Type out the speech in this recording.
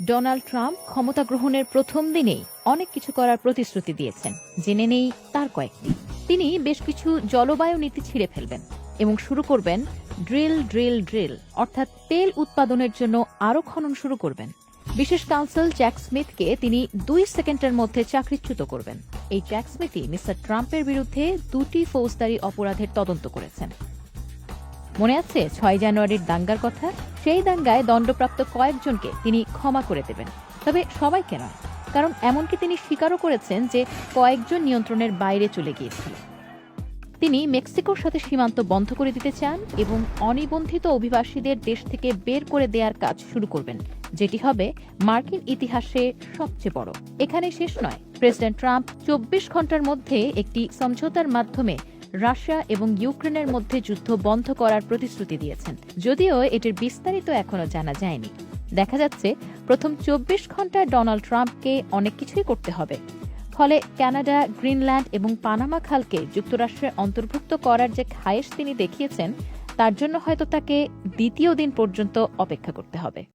Donald Trump ক্ষমতা গ্রহণের প্রথম দিনেই অনেক কিছু করার প্রতিশ্রুতি দিয়েছেন। জেনে নেই তার কয়েকটি। তিনি বেশ কিছু জলবায়ু নীতি ছিঁড়ে ফেলবেন এবং শুরু করবেন ড্রিল ড্রিল ড্রিল, অর্থাৎ তেল উৎপাদনের জন্য আরও খনন শুরু করবেন। বিশেষ কাউন্সিল জ্যাক স্মিথকে তিনি দুই সেকেন্ডের মধ্যে চাকরিচ্যুত করবেন। এই জ্যাক স্মিথই মিস্টার ট্রাম্পের বিরুদ্ধে দুটি ফৌজদারি অপরাধের তদন্ত করেছেন। মনে আছে, ছয় জানুয়ারির দাঙ্গার কথা? সেই দাঙ্গায় দণ্ডপ্রাপ্ত কয়েকজনকে তিনি ক্ষমা করে দেবেন। তবে সবাইকে নয়, কারণ এমনকি তিনি স্বীকারও করেছেন যে কয়েকজন নিয়ন্ত্রণের বাইরে চলে গিয়েছিল। তিনি মেক্সিকোর সাথে সীমান্ত বন্ধ করে দিতে চান এবং অনিবন্ধিত অভিবাসীদের দেশ থেকে বের করে দেওয়ার কাজ শুরু করবেন, যেটি হবে মার্কিন ইতিহাসে সবচেয়ে বড়। এখানে শেষ নয়, প্রেসিডেন্ট ট্রাম্প চব্বিশ ঘণ্টার মধ্যে একটি সমঝোতার মাধ্যমে রাশিয়া এবং ইউক্রেনের মধ্যে যুদ্ধ বন্ধ করার প্রতিশ্রুতি দিয়েছেন। যদিও এটির বিস্তারিত এখনও জানা যায়নি। দেখা যাচ্ছে, প্রথম চব্বিশ ঘন্টায় ডোনাল্ড ট্রাম্পকে অনেক কিছুই করতে হবে। ফলে কানাডা, গ্রিনল্যান্ড এবং পানামা খালকে যুক্তরাষ্ট্রে অন্তর্ভুক্ত করার যে খায়েশ তিনি দেখিয়েছেন, তার জন্য হয়তো তাকে দ্বিতীয় দিন পর্যন্ত অপেক্ষা করতে হবে।